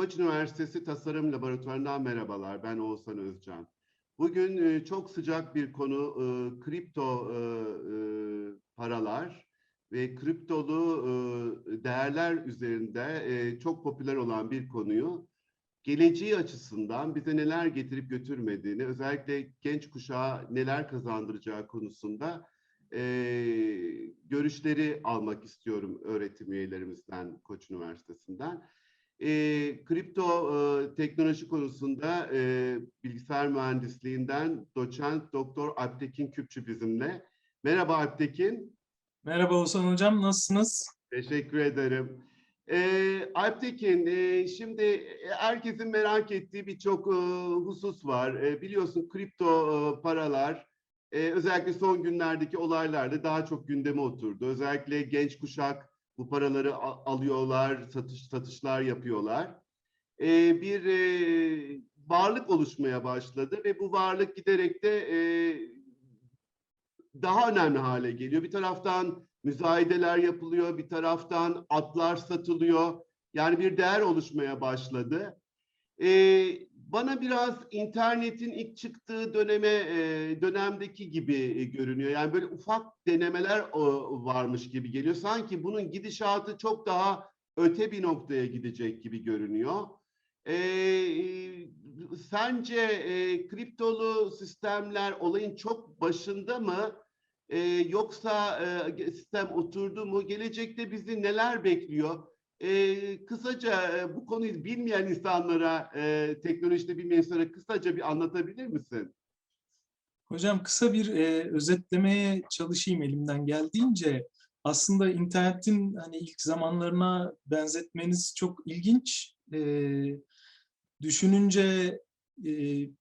Koç Üniversitesi Tasarım Laboratuvarı'ndan merhabalar. Ben Oğuzhan Özcan. Bugün e, çok sıcak bir konu e, kripto e, paralar ve kriptolu değerler üzerinde çok popüler olan bir konuyu geleceği açısından bize neler getirip götürmediğini, özellikle genç kuşağa neler kazandıracağı konusunda görüşleri almak istiyorum öğretim üyelerimizden Koç Üniversitesi'nden. E, kripto e, teknoloji konusunda e, bilgisayar mühendisliğinden doçent doktor Alptekin Küpçü bizimle. Merhaba Alptekin. Merhaba Oğuzhan Hocam, nasılsınız? Teşekkür ederim. Ee, Alptekin, e, şimdi herkesin merak ettiği birçok e, husus var. E, biliyorsun kripto e, paralar e, özellikle son günlerdeki olaylarda daha çok gündeme oturdu. Özellikle genç kuşak bu paraları alıyorlar, satış satışlar yapıyorlar. E, bir e, varlık oluşmaya başladı ve bu varlık giderek de e, daha önemli hale geliyor. Bir taraftan müzayedeler yapılıyor, bir taraftan atlar satılıyor. Yani bir değer oluşmaya başladı. Ee, bana biraz internetin ilk çıktığı döneme e, dönemdeki gibi e, görünüyor. Yani böyle ufak denemeler o, varmış gibi geliyor. Sanki bunun gidişatı çok daha öte bir noktaya gidecek gibi görünüyor. Ee, sence e, kriptolu sistemler olayın çok başında mı? Ee, yoksa e, sistem oturdu mu? Gelecekte bizi neler bekliyor? Ee, kısaca e, bu konuyu bilmeyen insanlara, e, teknolojide bilmeyen insanlara kısaca bir anlatabilir misin? Hocam kısa bir e, özetlemeye çalışayım elimden geldiğince. Aslında internetin hani ilk zamanlarına benzetmeniz çok ilginç. E, düşününce e,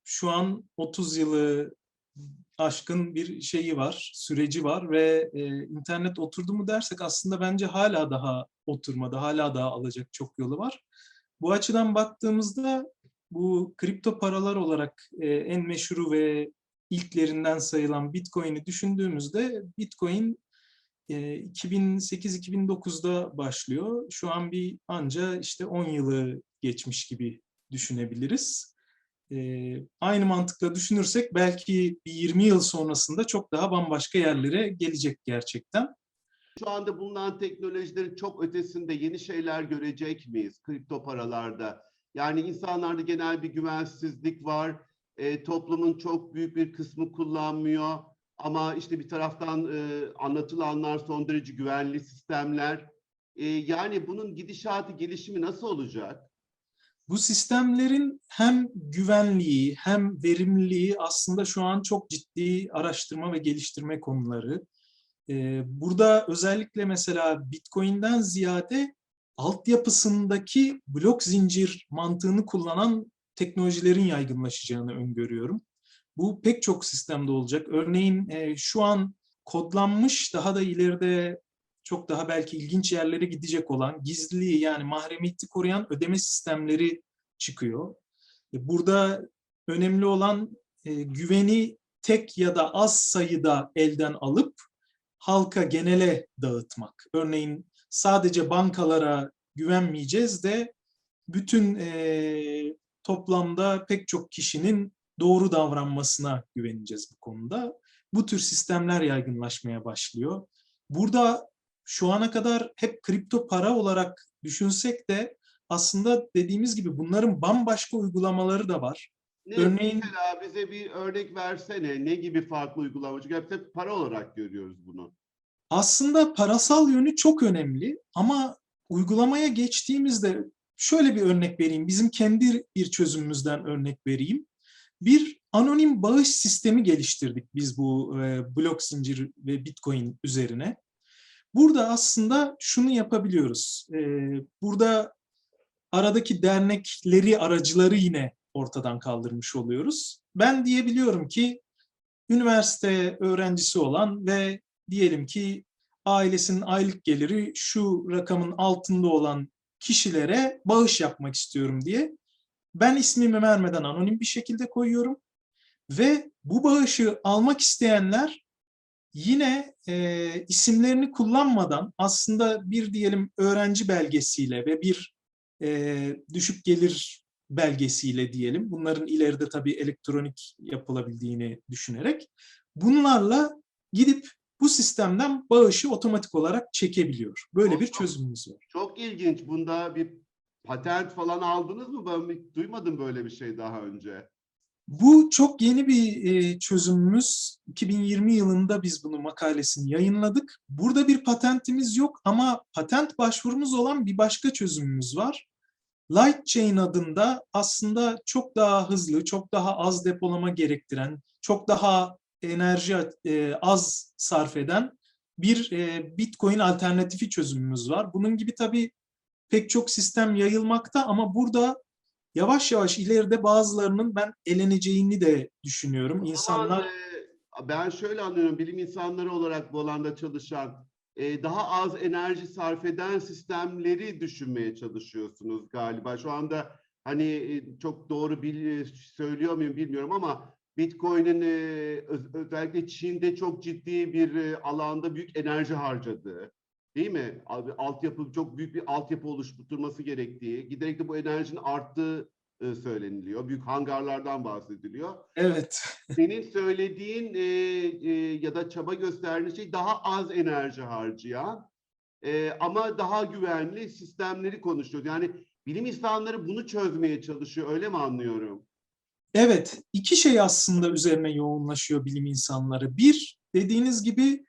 şu an 30 yılı aşkın bir şeyi var, süreci var ve e, internet oturdu mu dersek aslında bence hala daha oturmadı, hala daha alacak çok yolu var. Bu açıdan baktığımızda bu kripto paralar olarak e, en meşhuru ve ilklerinden sayılan Bitcoin'i düşündüğümüzde Bitcoin e, 2008-2009'da başlıyor. Şu an bir anca işte 10 yılı geçmiş gibi düşünebiliriz. E, aynı mantıkla düşünürsek belki bir 20 yıl sonrasında çok daha bambaşka yerlere gelecek gerçekten. Şu anda bulunan teknolojilerin çok ötesinde yeni şeyler görecek miyiz kripto paralarda? Yani insanlarda genel bir güvensizlik var. E, toplumun çok büyük bir kısmı kullanmıyor. Ama işte bir taraftan e, anlatılanlar son derece güvenli sistemler. E, yani bunun gidişatı, gelişimi nasıl olacak? Bu sistemlerin hem güvenliği hem verimliliği aslında şu an çok ciddi araştırma ve geliştirme konuları. Ee, Burada özellikle mesela Bitcoin'den ziyade altyapısındaki blok zincir mantığını kullanan teknolojilerin yaygınlaşacağını öngörüyorum. Bu pek çok sistemde olacak. Örneğin e, şu an kodlanmış daha da ileride çok daha belki ilginç yerlere gidecek olan gizliliği yani mahremiyeti koruyan ödeme sistemleri çıkıyor. E, Burada önemli olan e, güveni tek ya da az sayıda elden alıp halka genele dağıtmak. Örneğin sadece bankalara güvenmeyeceğiz de bütün e, toplamda pek çok kişinin doğru davranmasına güveneceğiz bu konuda. Bu tür sistemler yaygınlaşmaya başlıyor. Burada şu ana kadar hep kripto para olarak düşünsek de aslında dediğimiz gibi bunların bambaşka uygulamaları da var. Ne, Örneğin- mesela bize bir örnek versene. Ne gibi farklı uygulama? Çünkü hep para olarak görüyoruz bunu. Aslında parasal yönü çok önemli ama uygulamaya geçtiğimizde şöyle bir örnek vereyim. Bizim kendi bir çözümümüzden örnek vereyim. Bir anonim bağış sistemi geliştirdik biz bu e, blok zincir ve Bitcoin üzerine. Burada aslında şunu yapabiliyoruz. E, burada aradaki dernekleri, aracıları yine ortadan kaldırmış oluyoruz. Ben diyebiliyorum ki üniversite öğrencisi olan ve diyelim ki ailesinin aylık geliri şu rakamın altında olan kişilere bağış yapmak istiyorum diye ben ismimi vermeden anonim bir şekilde koyuyorum ve bu bağışı almak isteyenler yine e, isimlerini kullanmadan aslında bir diyelim öğrenci belgesiyle ve bir e, düşük gelir belgesiyle diyelim. Bunların ileride tabii elektronik yapılabildiğini düşünerek bunlarla gidip bu sistemden bağışı otomatik olarak çekebiliyor. Böyle bir çözümümüz var. Çok ilginç. Bunda bir patent falan aldınız mı? Ben duymadım böyle bir şey daha önce. Bu çok yeni bir e, çözümümüz. 2020 yılında biz bunu makalesini yayınladık. Burada bir patentimiz yok ama patent başvurumuz olan bir başka çözümümüz var. Lightchain adında aslında çok daha hızlı, çok daha az depolama gerektiren, çok daha enerji e, az sarf eden bir e, Bitcoin alternatifi çözümümüz var. Bunun gibi tabii pek çok sistem yayılmakta ama burada yavaş yavaş ileride bazılarının ben eleneceğini de düşünüyorum. İnsanlar e, ben şöyle anlıyorum. Bilim insanları olarak bu alanda çalışan e, daha az enerji sarf eden sistemleri düşünmeye çalışıyorsunuz galiba. Şu anda hani e, çok doğru bil, söylüyor muyum bilmiyorum ama Bitcoin'in öz- özellikle Çin'de çok ciddi bir alanda büyük enerji harcadığı, değil mi? Altyapı çok büyük bir altyapı oluşturması gerektiği, giderek de bu enerjinin arttığı e, söyleniliyor. Büyük hangarlardan bahsediliyor evet senin söylediğin e, e, ya da çaba gösterdiğin şey daha az enerji harcayan e, ama daha güvenli sistemleri konuşuyor. Yani bilim insanları bunu çözmeye çalışıyor öyle mi anlıyorum? Evet, iki şey aslında üzerine yoğunlaşıyor bilim insanları. Bir, dediğiniz gibi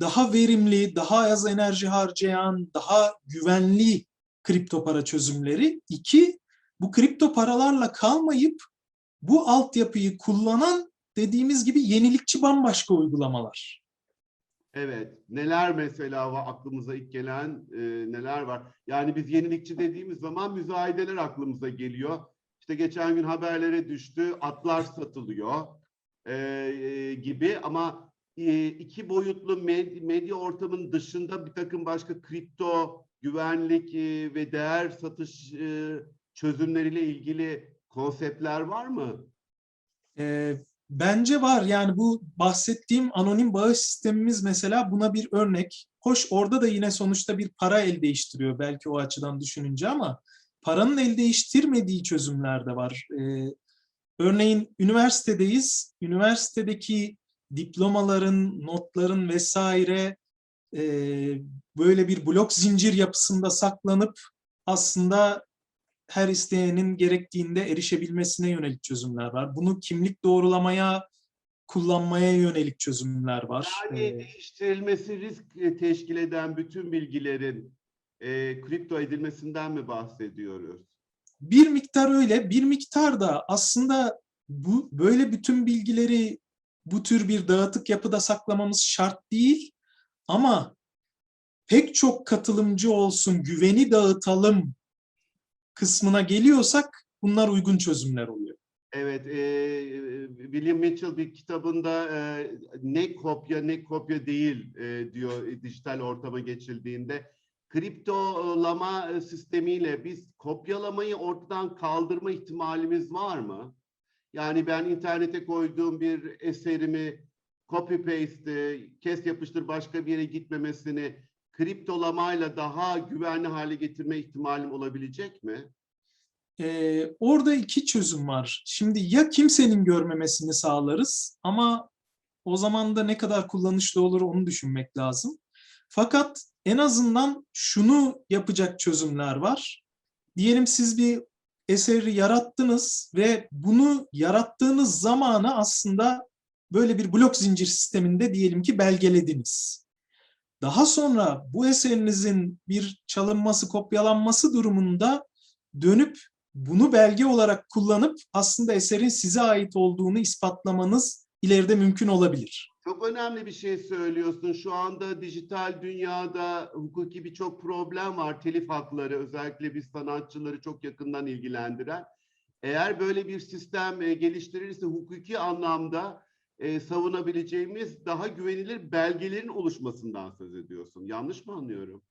daha verimli, daha az enerji harcayan, daha güvenli kripto para çözümleri. İki, bu kripto paralarla kalmayıp bu altyapıyı kullanan dediğimiz gibi yenilikçi bambaşka uygulamalar. Evet. Neler mesela var aklımıza ilk gelen e, neler var? Yani biz yenilikçi dediğimiz zaman müzayedeler aklımıza geliyor. İşte geçen gün haberlere düştü. Atlar satılıyor e, e, gibi ama iki boyutlu med- medya ortamının dışında bir takım başka kripto, güvenlik e, ve değer satış e, çözümleriyle ilgili konseptler var mı? Ee, bence var. Yani bu bahsettiğim anonim bağış sistemimiz mesela buna bir örnek. Hoş orada da yine sonuçta bir para el değiştiriyor belki o açıdan düşününce ama paranın el değiştirmediği çözümler de var. Ee, örneğin üniversitedeyiz. Üniversitedeki diplomaların, notların vesaire e, böyle bir blok zincir yapısında saklanıp aslında her isteyenin gerektiğinde erişebilmesine yönelik çözümler var. Bunu kimlik doğrulamaya kullanmaya yönelik çözümler var. Yani Ee, değiştirilmesi risk e, teşkil eden bütün bilgilerin e, kripto edilmesinden mi bahsediyoruz? bir miktar öyle, bir miktar da aslında bu böyle bütün bilgileri bu tür bir dağıtık yapıda saklamamız şart değil ama pek çok katılımcı olsun, güveni dağıtalım kısmına geliyorsak bunlar uygun çözümler oluyor. Evet, e, William Mitchell bir kitabında e, ne kopya ne kopya değil e, diyor e, dijital ortama geçildiğinde. Kriptolama e, sistemiyle biz kopyalamayı ortadan kaldırma ihtimalimiz var mı? Yani ben internete koyduğum bir eserimi copy paste, kes yapıştır başka bir yere gitmemesini kriptolamayla daha güvenli hale getirme ihtimalim olabilecek mi? Ee, orada iki çözüm var. Şimdi ya kimsenin görmemesini sağlarız ama o zaman da ne kadar kullanışlı olur onu düşünmek lazım. Fakat en azından şunu yapacak çözümler var. Diyelim siz bir eseri yarattınız ve bunu yarattığınız zamanı aslında böyle bir blok zincir sisteminde diyelim ki belgelediniz. Daha sonra bu eserinizin bir çalınması, kopyalanması durumunda dönüp bunu belge olarak kullanıp aslında eserin size ait olduğunu ispatlamanız ileride mümkün olabilir. Çok önemli bir şey söylüyorsun. Şu anda dijital dünyada hukuki birçok problem var. Telif hakları özellikle biz sanatçıları çok yakından ilgilendiren. Eğer böyle bir sistem e, geliştirirse hukuki anlamda e, savunabileceğimiz daha güvenilir belgelerin oluşmasından söz ediyorsun. Yanlış mı anlıyorum?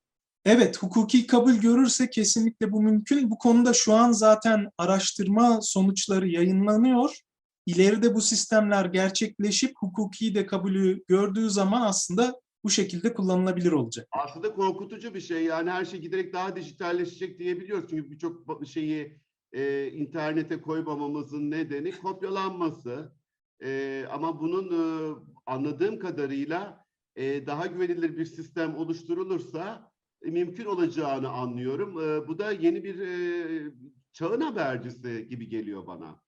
Evet, hukuki kabul görürse kesinlikle bu mümkün. Bu konuda şu an zaten araştırma sonuçları yayınlanıyor. İleride bu sistemler gerçekleşip hukuki de kabulü gördüğü zaman aslında bu şekilde kullanılabilir olacak. Aslında korkutucu bir şey. Yani her şey giderek daha dijitalleşecek diyebiliyoruz. Çünkü birçok şeyi e, internete koymamamızın nedeni kopyalanması. E, ama bunun e, anladığım kadarıyla e, daha güvenilir bir sistem oluşturulursa e, mümkün olacağını anlıyorum. E, bu da yeni bir e, çağın habercisi gibi geliyor bana.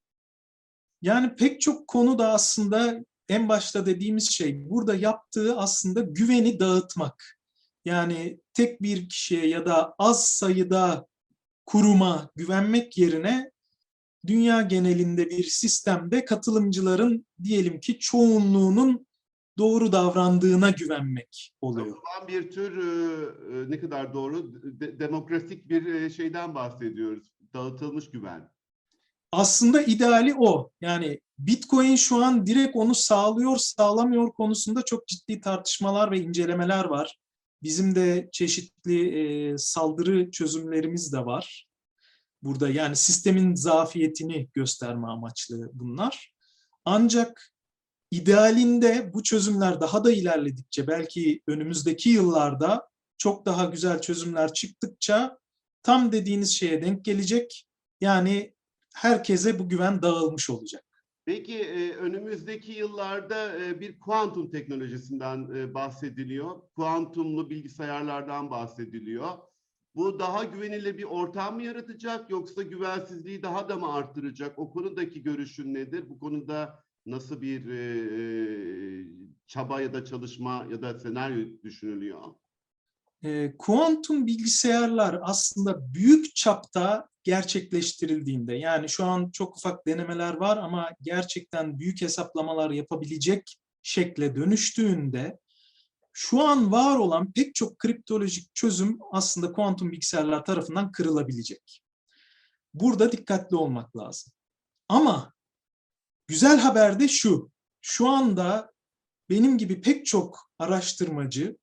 Yani pek çok konu da aslında en başta dediğimiz şey burada yaptığı aslında güveni dağıtmak. Yani tek bir kişiye ya da az sayıda kuruma güvenmek yerine dünya genelinde bir sistemde katılımcıların diyelim ki çoğunluğunun doğru davrandığına güvenmek oluyor. zaman bir tür e, e, ne kadar doğru de- demokratik bir e, şeyden bahsediyoruz. Dağıtılmış güven. Aslında ideali o. Yani Bitcoin şu an direkt onu sağlıyor, sağlamıyor konusunda çok ciddi tartışmalar ve incelemeler var. Bizim de çeşitli e, saldırı çözümlerimiz de var. Burada yani sistemin zafiyetini gösterme amaçlı bunlar. Ancak idealinde bu çözümler daha da ilerledikçe belki önümüzdeki yıllarda çok daha güzel çözümler çıktıkça tam dediğiniz şeye denk gelecek. Yani herkese bu güven dağılmış olacak. Peki e, önümüzdeki yıllarda e, bir kuantum teknolojisinden e, bahsediliyor. Kuantumlu bilgisayarlardan bahsediliyor. Bu daha güvenilir bir ortam mı yaratacak yoksa güvensizliği daha da mı arttıracak? O konudaki görüşün nedir? Bu konuda nasıl bir çaba ya da çalışma ya da senaryo düşünülüyor? E, kuantum bilgisayarlar aslında büyük çapta gerçekleştirildiğinde yani şu an çok ufak denemeler var ama gerçekten büyük hesaplamalar yapabilecek şekle dönüştüğünde şu an var olan pek çok kriptolojik çözüm aslında kuantum bilgisayarlar tarafından kırılabilecek. Burada dikkatli olmak lazım. Ama güzel haber de şu. Şu anda benim gibi pek çok araştırmacı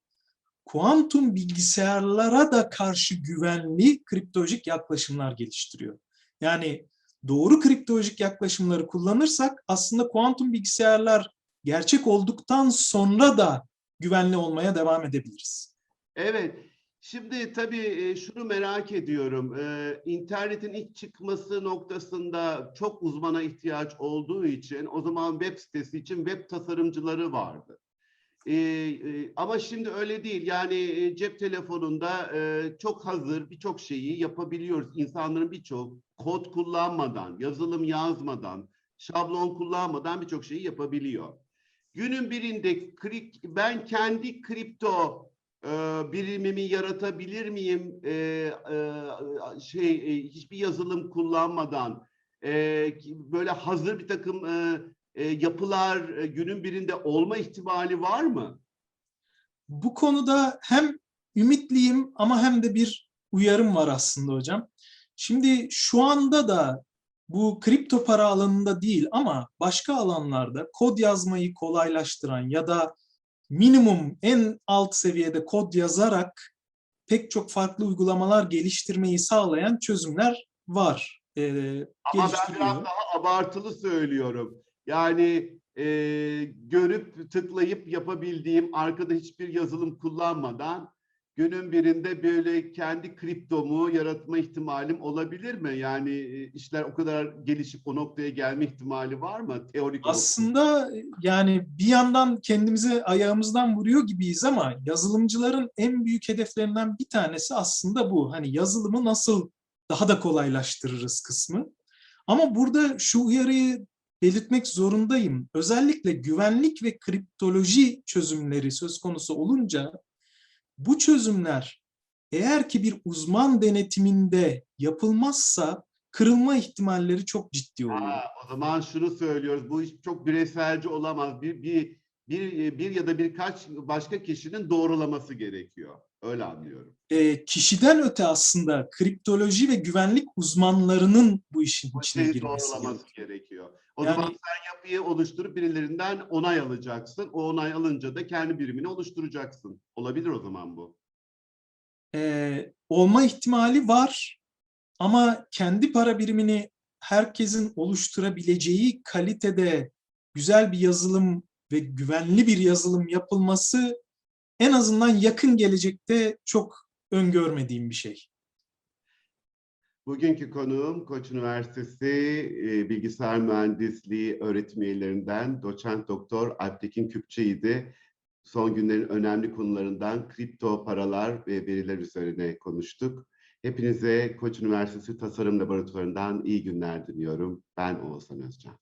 kuantum bilgisayarlara da karşı güvenli kriptolojik yaklaşımlar geliştiriyor. Yani doğru kriptolojik yaklaşımları kullanırsak aslında kuantum bilgisayarlar gerçek olduktan sonra da güvenli olmaya devam edebiliriz. Evet. Şimdi tabii e, şunu merak ediyorum. Ee, İnternetin ilk çıkması noktasında çok uzmana ihtiyaç olduğu için o zaman web sitesi için web tasarımcıları vardı. Ee, e, ama şimdi öyle değil. Yani e, cep telefonunda e, çok hazır birçok şeyi yapabiliyoruz. İnsanların birçok kod kullanmadan, yazılım yazmadan, şablon kullanmadan birçok şeyi yapabiliyor. Günün birinde ben kendi kripto e, birimimi yaratabilir miyim? E, e, şey e, hiçbir yazılım kullanmadan e, böyle hazır bir takım e, yapılar e, günün birinde olma ihtimali var mı? Bu konuda hem ümitliyim ama hem de bir uyarım var aslında hocam. Şimdi şu anda da bu kripto para alanında değil ama başka alanlarda kod yazmayı kolaylaştıran ya da minimum en alt seviyede kod yazarak pek çok farklı uygulamalar geliştirmeyi sağlayan çözümler var. Ee, Ama ben biraz daha abartılı söylüyorum. Yani e, görüp tıklayıp yapabildiğim arkada hiçbir yazılım kullanmadan günün birinde böyle kendi kriptomu yaratma ihtimalim olabilir mi? Yani e, işler o kadar gelişip o noktaya gelme ihtimali var mı? Teorik olarak. Aslında yani bir yandan kendimize ayağımızdan vuruyor gibiyiz ama yazılımcıların en büyük hedeflerinden bir tanesi aslında bu. Hani yazılımı nasıl daha da kolaylaştırırız kısmı. Ama burada şu uyarıyı belirtmek zorundayım. Özellikle güvenlik ve kriptoloji çözümleri söz konusu olunca bu çözümler eğer ki bir uzman denetiminde yapılmazsa kırılma ihtimalleri çok ciddi oluyor. Ha, o zaman şunu söylüyoruz. Bu iş çok bireyselci olamaz. Bir, bir, bir, bir ya da birkaç başka kişinin doğrulaması gerekiyor. Öyle anlıyorum. e, kişiden öte aslında kriptoloji ve güvenlik uzmanlarının bu işin Bu içine girmesi gerekiyor. O Yani- zaman sen yapıyı oluşturup birilerinden onay alacaksın. O onay alınca da kendi birimini oluşturacaksın. Olabilir o zaman bu. E, olma ihtimali var ama kendi para birimini herkesin oluşturabileceği kalitede güzel bir yazılım ve güvenli bir yazılım yapılması en azından yakın gelecekte çok öngörmediğim bir şey. Bugünkü konuğum Koç Üniversitesi e, Bilgisayar Mühendisliği öğretim üyelerinden doçent doktor Alptekin Küpçe'ydi. Son günlerin önemli konularından kripto paralar ve veriler üzerine konuştuk. Hepinize Koç Üniversitesi Tasarım Laboratuvarı'ndan iyi günler diliyorum. Ben Oğuzhan Özcan.